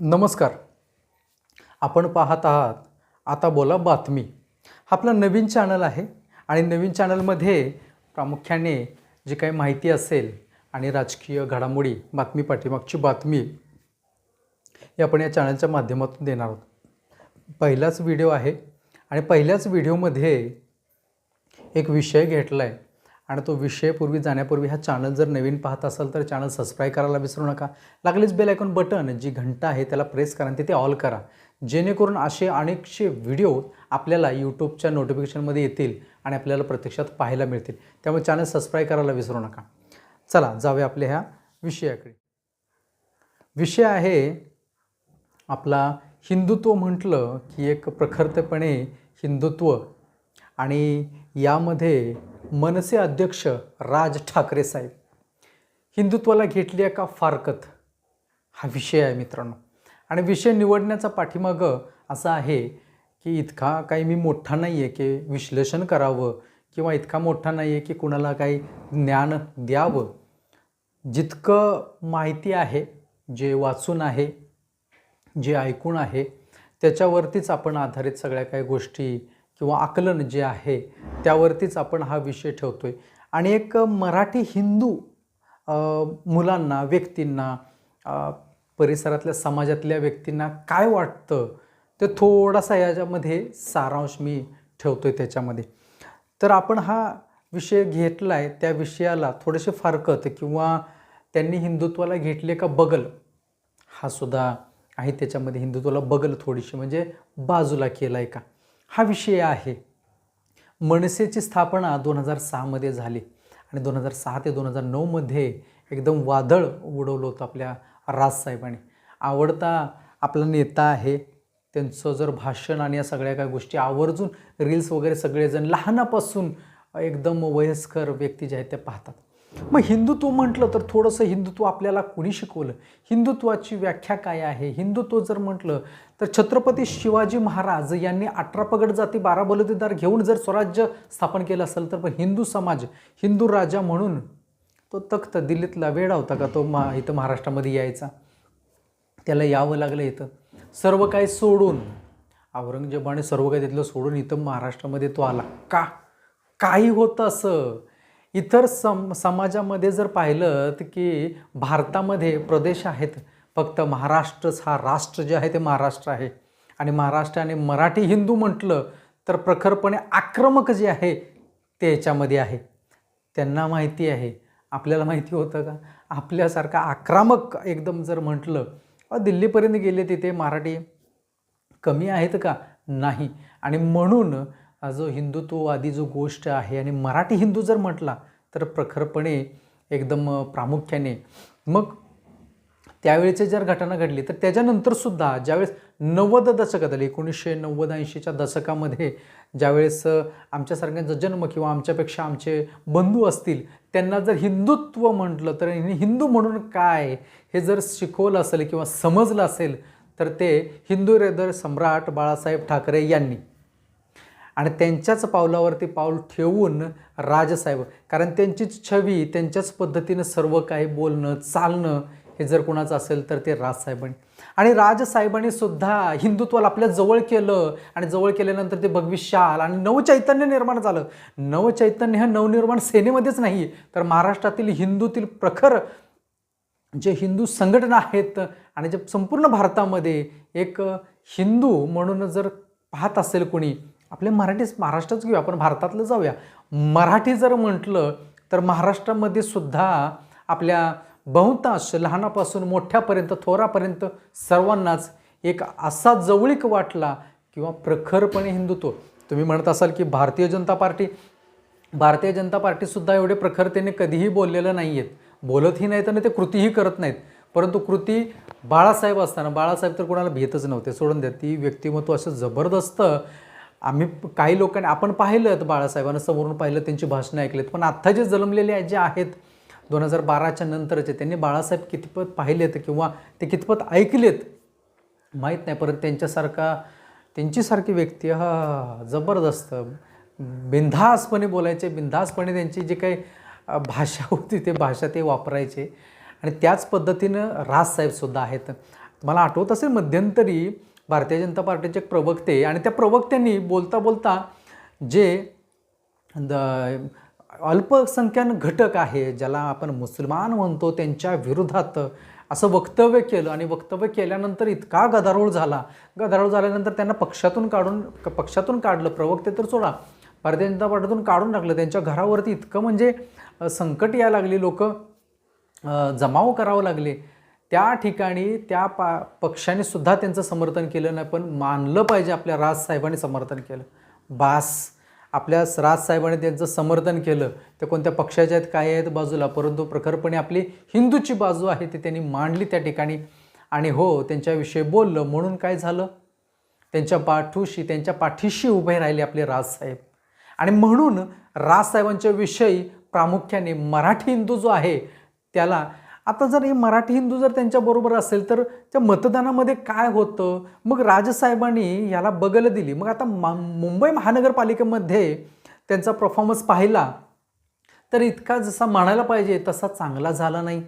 नमस्कार. आपण पाहत आहात आता बोला बातमी. हा आपला नवीन चॅनल आहे आणि नवीन चॅनलमध्ये प्रामुख्याने जी काही माहिती असेल आणि राजकीय घडामोडी बातमी पाठीमागची बातमी हे आपण या चॅनलच्या माध्यमातून देणार आहोत. पहिलाच व्हिडिओ आहे आणि पहिल्याच व्हिडिओमध्ये एक विषय घेतला आहे आणि तो विषय पूर्वी जाण्यापूर्वी हा चॅनल जर नवीन पाहत असाल तर चॅनल सबस्क्राईब करायला विसरू नका. लागलीच बेल आयकॉन बटन जी घंटा आहे त्याला प्रेस करा आणि तिथे ऑल करा. जेणेकरून असे अनेकशे व्हिडिओ आपल्याला यूट्यूबच्या नोटिफिकेशनमध्ये येतील आणि आपल्याला प्रत्यक्षात पाहायला मिळतील. त्यामुळे चॅनल सबस्क्राईब करायला विसरू नका. चला जाऊया आपल्या ह्या विषयाकडे. विषय आहे आपला हिंदुत्व म्हटलं की एक प्रखरतेपणे हिंदुत्व. आणि यामध्ये मनसे अध्यक्ष राज ठाकरे साहेब हिंदुत्वाला घेतली आहे का फारकत. हा विषय आहे मित्रांनो. आणि विषय निवडण्याचा पाठीमागं असा आहे की इतका काही मी मोठा नाही आहे की विश्लेषण करावं किंवा इतका मोठा नाही आहे की कुणाला काही ज्ञान द्यावं. जितकं माहिती आहे जे वाचून आहे जे ऐकून आहे त्याच्यावरतीच आपण आधारित सगळ्या काही गोष्टी किंवा आकलन जे आहे त्यावरतीच आपण हा विषय ठेवतो आहे आणि एक मराठी हिंदू मुलांना व्यक्तींना परिसरातल्या समाजातल्या व्यक्तींना काय वाटतं ते थोडासा याच्यामध्ये सारांश मी ठेवतो आहे त्याच्यामध्ये. तर आपण हा विषय घेतला आहे त्या विषयाला थोडेसे फारकत किंवा त्यांनी हिंदुत्वाला घेतले का बगल हा सुद्धा आहे त्याच्यामध्ये. हिंदुत्वाला बगल थोडीशी म्हणजे बाजूला केला आहे का? हा विषय आहे. मनसेची स्थापना दोन हजार सहामध्ये झाली आणि दोन हजार सहा ते दोन हजार नऊमध्ये एकदम वादळ उडवलं होतं आपल्या राजसाहेबांनी आवडता आपला नेता आहे. त्यांचं जर भाषण आणि या सगळ्या काय गोष्टी आवर्जून रील्स वगैरे सगळेजण लहानापासून एकदम वयस्कर व्यक्ती जे आहेत ते पाहतात. मग हिंदुत्व म्हटलं तर थोडंसं हिंदुत्व आपल्याला कुणी शिकवलं? हिंदुत्वाची व्याख्या काय आहे? हिंदुत्व जर म्हटलं तर छत्रपती शिवाजी महाराज यांनी अठरा पगड जाती बारा बलुतेदार घेऊन जर स्वराज्य स्थापन केलं असेल तर पण हिंदू समाज हिंदू राजा म्हणून तो तख्त दिल्लीतला वेडा होता का? तो मा इथं महाराष्ट्रामध्ये यायचा. त्याला यावं लागलं इथं. सर्व काही सोडून औरंगजेबाने सर्व काही तिथलं सोडून इथं महाराष्ट्रामध्ये तो आला. का? काही होतं असं. इतर सम समाजामध्ये जर पाहिलं तर की भारतामध्ये प्रदेश आहेत. फक्त महाराष्ट्रच हा राष्ट्र जे आहे ते महाराष्ट्र आहे. आणि महाराष्ट्राने मराठी हिंदू म्हटलं तर प्रखरपणे आक्रमक जे आहे ते याच्यामध्ये आहे. त्यांना माहिती आहे. आपल्याला माहिती होतं का? आपल्यासारखा आक्रमक एकदम जर म्हटलं दिल्लीपर्यंत गेले तिथे मराठी कमी आहेत का? नाही. आणि म्हणून जो हिंदुत्ववादी जो गोष्ट आहे आणि मराठी हिंदू जर म्हटला तर प्रखरपणे एकदम प्रामुख्याने. मग त्यावेळेचे जर घटना घडली तर त्याच्यानंतरसुद्धा ज्यावेळेस नव्वद दशकात आली एकोणीसशे नव्वद ऐंशीच्या दशकामध्ये ज्यावेळेस आमच्यासारख्यांचा जन्म किंवा आमच्यापेक्षा आमचे बंधू असतील त्यांना जर हिंदुत्व म्हटलं तर हिंदू म्हणून काय हे जर शिकवलं असेल किंवा समजलं असेल तर ते हिंदू हृदय सम्राट बाळासाहेब ठाकरे यांनी. आणि त्यांच्याच पावलावरती पाऊल ठेवून राजसाहेब. कारण त्यांचीच छवी त्यांच्याच पद्धतीनं सर्व काही बोलणं चालणं हे जर कोणाचं असेल तर ते राजसाहेबांनी. आणि राजसाहेबांनी सुद्धा हिंदुत्वाला आपल्या जवळ केलं आणि जवळ केल्यानंतर ते भगविशाल आणि नवचैतन्य निर्माण झालं. नवचैतन्य हे नवनिर्माण सेनेमध्येच नाही तर महाराष्ट्रातील हिंदूतील प्रखर जे हिंदू संघटना आहेत आणि जे संपूर्ण भारतामध्ये एक हिंदू म्हणून जर पाहत असेल कोणी आपल्या मराठीच महाराष्ट्रच घेऊया आपण भारतातलं जाऊया. मराठी जर म्हटलं तर महाराष्ट्रामध्ये सुद्धा आपल्या बहुतांश लहानापासून मोठ्यापर्यंत थोरापर्यंत सर्वांनाच एक असा जवळीक वाटला किंवा प्रखरपणे हिंदुत्व. तुम्ही म्हणत असाल की भारतीय जनता पार्टी भारतीय जनता पार्टीसुद्धा एवढे प्रखरतेने कधीही बोललेलं नाही आहेत बोलतही नाहीत आणि ते कृतीही करत नाहीत. परंतु कृती बाळासाहेब असताना बाळासाहेब तर कोणाला भेटच नव्हते. सोडून द्या ती व्यक्तिमत्व असं जबरदस्त आम्ही काही लोकांनी आपण पाहिलं बाळासाहेबांना समोरून पाहिलं त्यांची भाषणं ऐकलेत. पण आत्ता जे जन्मलेले आहेत जे आहेत दोन हजार बाराच्या नंतरचे त्यांनी बाळासाहेब कितपत पाहिलेत किंवा ते कितपत ऐकलेत माहीत नाही. परत त्यांच्यासारखा त्यांचीसारखी व्यक्ती हा जबरदस्त बिंधासपणे बोलायचे बिंधासपणे त्यांची जी काही भाषा होती ते भाषा ते वापरायचे. आणि त्याच पद्धतीनं राजसाहेबसुद्धा आहेत. मला आठवत असेल मध्यंतरी भारतीय जनता पार्टीचे एक प्रवक्ते आणि त्या प्रवक्त्यांनी बोलता बोलता जे द अल्पसंख्याक घटक आहे ज्याला आपण मुसलमान म्हणतो त्यांच्या विरोधात असं वक्तव्य केलं आणि वक्तव्य केल्यानंतर इतका गदारोळ झाला. गदारोळ झाल्यानंतर त्यांना पक्षातून काढून पक्षातून काढलं. प्रवक्ते तर सोडा भारतीय जनता पार्टीतून काढून टाकलं. त्यांच्या घरावरती इतकं म्हणजे संकट यायला लागली लोक जमाव करावं लागले. त्या ठिकाणी त्या पा पक्षाने सुद्धा त्यांचं समर्थन केलं नाही पण मानलं पाहिजे आपल्या राजसाहेबांनी समर्थन केलं. बास आपल्या राजसाहेबांनी त्यांचं समर्थन केलं. ते कोणत्या पक्षाच्या आहेत काय आहेत बाजूला परंतु प्रखरपणे आपली हिंदूची बाजू आहे ती त्यांनी मांडली त्या ठिकाणी. आणि हो त्यांच्याविषयी बोललं म्हणून काय झालं? त्यांच्या पाठूशी त्यांच्या पाठीशी उभे राहिले आपले राजसाहेब आणि म्हणून राजसाहेबांच्या विषयी प्रामुख्याने मराठी हिंदू जो आहे त्याला आता जर हे मराठी हिंदू जर त्यांच्याबरोबर असेल तर त्या मतदानामध्ये काय होतं? मग राजसाहेबांनी याला बगल दिली. मग आता मा मुंबई महानगरपालिकेमध्ये त्यांचा परफॉर्मन्स पाहिला तर इतका जसा म्हणायला पाहिजे तसा चांगला झाला नाही.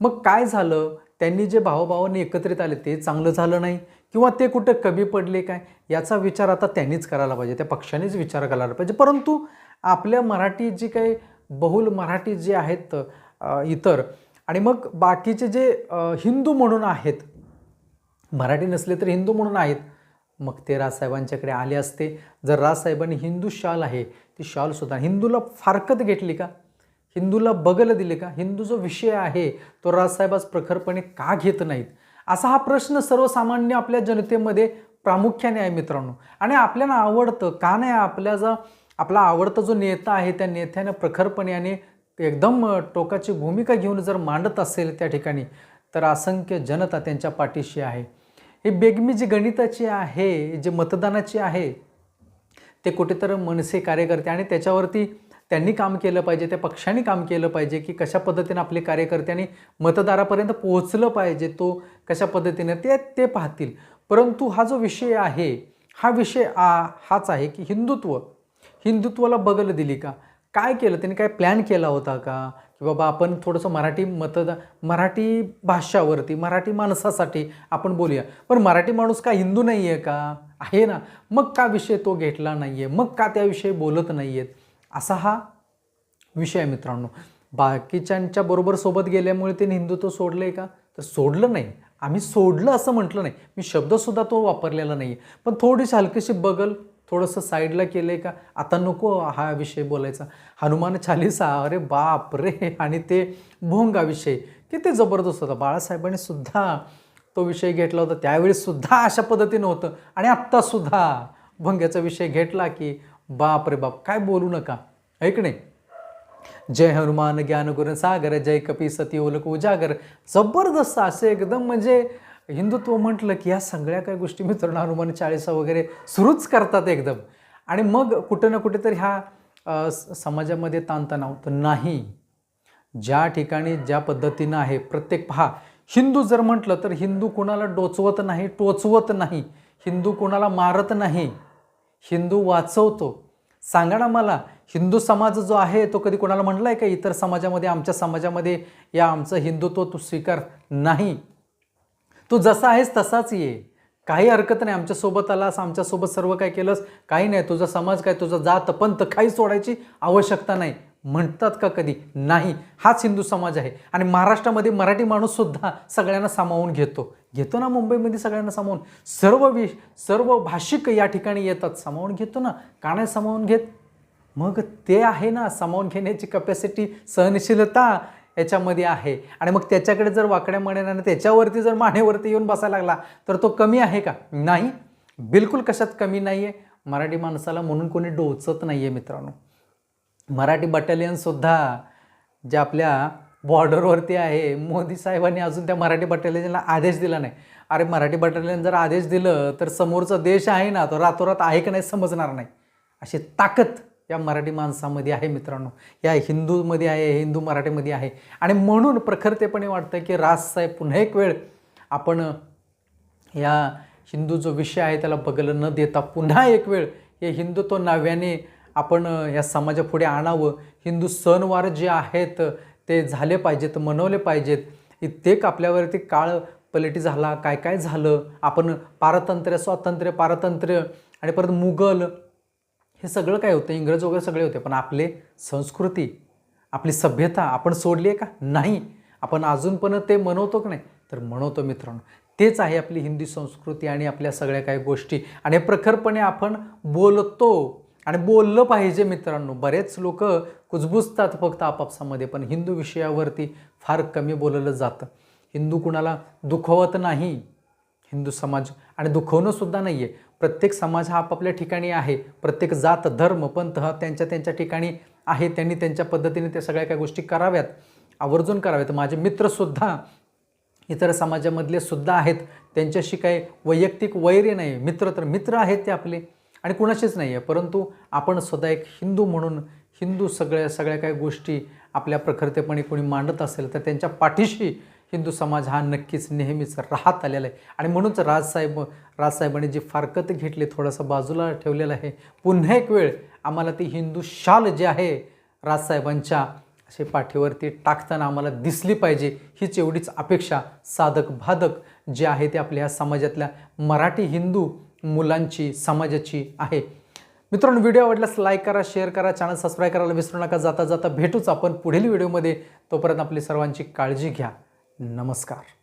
मग काय झालं? त्यांनी जे भावाभावाने एकत्रित आले ते चांगलं झालं नाही. किंवा ते कुठं कमी पडले काय? याचा विचार आता त्यांनीच करायला पाहिजे. त्या पक्षानेच विचार करायला पाहिजे. परंतु आपल्या मराठी जी काही बहुल मराठी जे आहेत इतर आणि मग बाकीचे जे हिंदू म्हणून आहेत मराठी नसले तर हिंदू म्हणून आहेत मग ते राजसाहेबांच्याकडे आले असते. जर राजसाहेबांनी हिंदू शाल आहे ती शालसुद्धा हिंदूला फारकत घेतली का? हिंदूला बगल दिले का? हिंदू जो विषय आहे तो राजसाहेब आज प्रखरपणे का घेत नाहीत? असा हा प्रश्न सर्वसामान्य आपल्या जनतेमध्ये प्रामुख्याने आहे मित्रांनो. आणि आपल्याला आवडतं का नाही आपल्या जो आपला आवडता जो नेता आहे त्या नेत्यानं प्रखरपणे आणि एकदम टोकाची भूमिका घेऊन जर मांडत असेल त्या ठिकाणी तर असंख्य जनता त्यांच्या पाठीशी आहे. ही बेगमी जी गणिताची आहे जे मतदानाची आहे ते कुठेतरी मनसे कार्यकर्ते आणि त्याच्यावरती त्यांनी काम केलं पाहिजे त्या पक्षांनी काम केलं पाहिजे की कशा पद्धतीने आपले कार्यकर्त्यांनी आणि मतदारापर्यंत पोहोचलं पाहिजे तो कशा पद्धतीने ते ते पाहतील. परंतु हा जो विषय आहे हा विषय आ हाच आहे की हिंदुत्व. हिंदुत्वाला बगल दिली का? काय केलं? त्यांनी काय प्लॅन केला होता का? की बाबा आपण थोडंसं मराठी मतदा मराठी भाषावरती मराठी माणसासाठी आपण बोलूया. पण मराठी माणूस का हिंदू नाही आहे का? आहे ना. मग का विषय तो घेतला नाही आहे मग का त्याविषयी बोलत नाही आहेत असा हा विषय आहे मित्रांनो. बाकीच्यांच्या बरोबर सोबत गेल्यामुळे त्यांनी हिंदुत्व सोडलं आहे का? तर सोडलं नाही. आम्ही सोडलं असं म्हटलं नाही. मी शब्दसुद्धा तो वापरलेला नाही आहे पण थोडीशी हलकीशी बगल थोडंसं साईडला केलं आहे का? आता नको हा विषय बोलायचा. हनुमान चालीसा अरे बाप रे! आणि ते भोंगा विषय किती जबरदस्त होता. बाळासाहेबांनी सुद्धा तो विषय घेतला होता. त्यावेळी सुद्धा अशा पद्धतीनं होतं. आणि आत्तासुद्धा भंग्याचा विषय घेतला की बाप रे बाप काय बोलू नका. ऐक नाही? जय हनुमान ज्ञानगुरु सागर जय कपी सती ओलक उजागर. जबरदस्त असे एकदम म्हणजे हिंदुत्व म्हटलं की या सगळ्या काही गोष्टी मित्रांनो हनुमान चाळीसा वगैरे सुरूच करतात एकदम. आणि मग कुठं ना कुठेतरी ह्या स- समाजामध्ये ताणतणाव तर नाही. ज्या ठिकाणी ज्या पद्धतीनं आहे प्रत्येक पहा हिंदू जर म्हटलं तर हिंदू कोणाला डोचवत नाही टोचवत नाही. हिंदू कोणाला मारत नाही. हिंदू वाचवतो. सांगा ना मला हिंदू समाज जो आहे तो कधी कोणाला म्हटला आहे का इतर समाजामध्ये आमच्या समाजामध्ये या आमचं हिंदुत्व तू स्वीकार नाही? तू जसा आहेस तसाच ये. काही हरकत नाही. आमच्यासोबत आलास आमच्यासोबत सर्व काय केलंस? काही नाही. तुझा समाज काय? तुझा जात पंत काही सोडायची आवश्यकता नाही. म्हणतात का कधी? नाही. हाच हिंदू समाज आहे. आणि महाराष्ट्रामध्ये मराठी माणूससुद्धा सगळ्यांना सामावून घेतो. घेतो ना मुंबईमध्ये सगळ्यांना सामावून. सर्व वि सर्व भाषिक या ठिकाणी येतात. सामावून घेतो ना. का नाही सामावून घेत? मग ते आहे ना. सामावून घेण्याची कपॅसिटी सहनशीलता याच्यामध्ये आहे. आणि मग त्याच्याकडे जर वाकड्या मानेने त्याच्यावरती जर मानेवरती येऊन बसायला लागला तर तो कमी आहे का? नाही. बिलकुल कशात कमी नाही आहे मराठी माणसाला म्हणून कोणी डोचत नाही आहे मित्रांनो. मराठी बटालियनसुद्धा जे आपल्या बॉर्डरवरती आहे मोदी साहेबांनी अजून त्या मराठी बटालियनला आदेश दिला नाही. अरे मराठी बटालियन जर आदेश दिलं तर समोरचा देश आहे ना तो रातोरात आहे का नाही समजणार नाही. अशी ताकद या मराठी माणसामध्ये आहे मित्रांनो. या हिंदूमध्ये आहे हिंदू मराठीमध्ये आहे. आणि म्हणून प्रखरतेपणे वाटतं की राजसाहेब पुन्हा एक वेळ आपण या हिंदू जो विषय आहे त्याला बगल न देता पुन्हा एक वेळ हे हिंदुत्व नव्याने आपण या समाजापुढे आणावं. हिंदू सणवार जे आहेत ते झाले पाहिजेत मनवले पाहिजेत. इतकेक आपल्यावरती काळ पलटी झाला काय काय झालं? आपण पारतंत्र्य स्वातंत्र्य पारतंत्र्य आणि परत मुघल हे सगळं काय होतं? इंग्रज वगैरे सगळे होते पण आपले संस्कृती आपली सभ्यता आपण सोडली आहे का? नाही. आपण अजून पण ते मनवतो की नाही? तर मनवतो मित्रांनो. तेच आहे आपली हिंदी संस्कृती आणि आपल्या सगळ्या काही गोष्टी. आणि प्रखरपणे आपण बोलतो आणि बोललं पाहिजे मित्रांनो. बरेच लोक कुजबुजतात फक्त आपापसामध्ये पण हिंदू विषयावरती फार कमी बोललं जातं. हिंदू कुणाला दुखवत नाही. हिंदू समाज. आणि दुखवणं सुद्धा नाही आहे प्रत्येक समाज हा आपापल्या ठिकाणी आहे. प्रत्येक जात धर्म पंथ हा त्यांच्या त्यांच्या ठिकाणी आहे. त्यांनी त्यांच्या पद्धतीने त्या सगळ्या काही गोष्टी कराव्यात आवर्जून कराव्यात. माझे मित्रसुद्धा इतर समाजामधले सुद्धा आहेत. त्यांच्याशी काही वैयक्तिक वैर्य नाही मित्र तर मित्र आहेत ते आपले. आणि कुणाशीच नाही आहे परंतु आपण स्वतः एक हिंदू म्हणून हिंदू सगळ्या सगळ्या काही गोष्टी आपल्या प्रखरतेपणे कोणी मांडत असेल तर त्यांच्या पाठीशी हिंदू समाज हा नक्कीच नेहमीच राहत आलेला आहे. आणि म्हणूनच राजसाहेब राजसाहेबांनी जी फारकत घेतली थोडंसं बाजूला ठेवलेलं आहे. पुन्हा एक वेळ आम्हाला ती हिंदू शाल जे आहे राजसाहेबांच्या असे पाठीवरती टाकताना आम्हाला दिसली पाहिजे. हीच एवढीच अपेक्षा साधक भाधक जे आहे ते आपल्या ह्या समाजातल्या मराठी हिंदू मुलांची समाजाची आहे. मित्रांनो व्हिडिओ आवडल्यास लाईक करा शेअर करा चॅनल सबस्क्राईब करायला विसरू नका. जाता जाता भेटूच आपण पुढील व्हिडिओमध्ये. तोपर्यंत आपली सर्वांची काळजी घ्या. नमस्कार.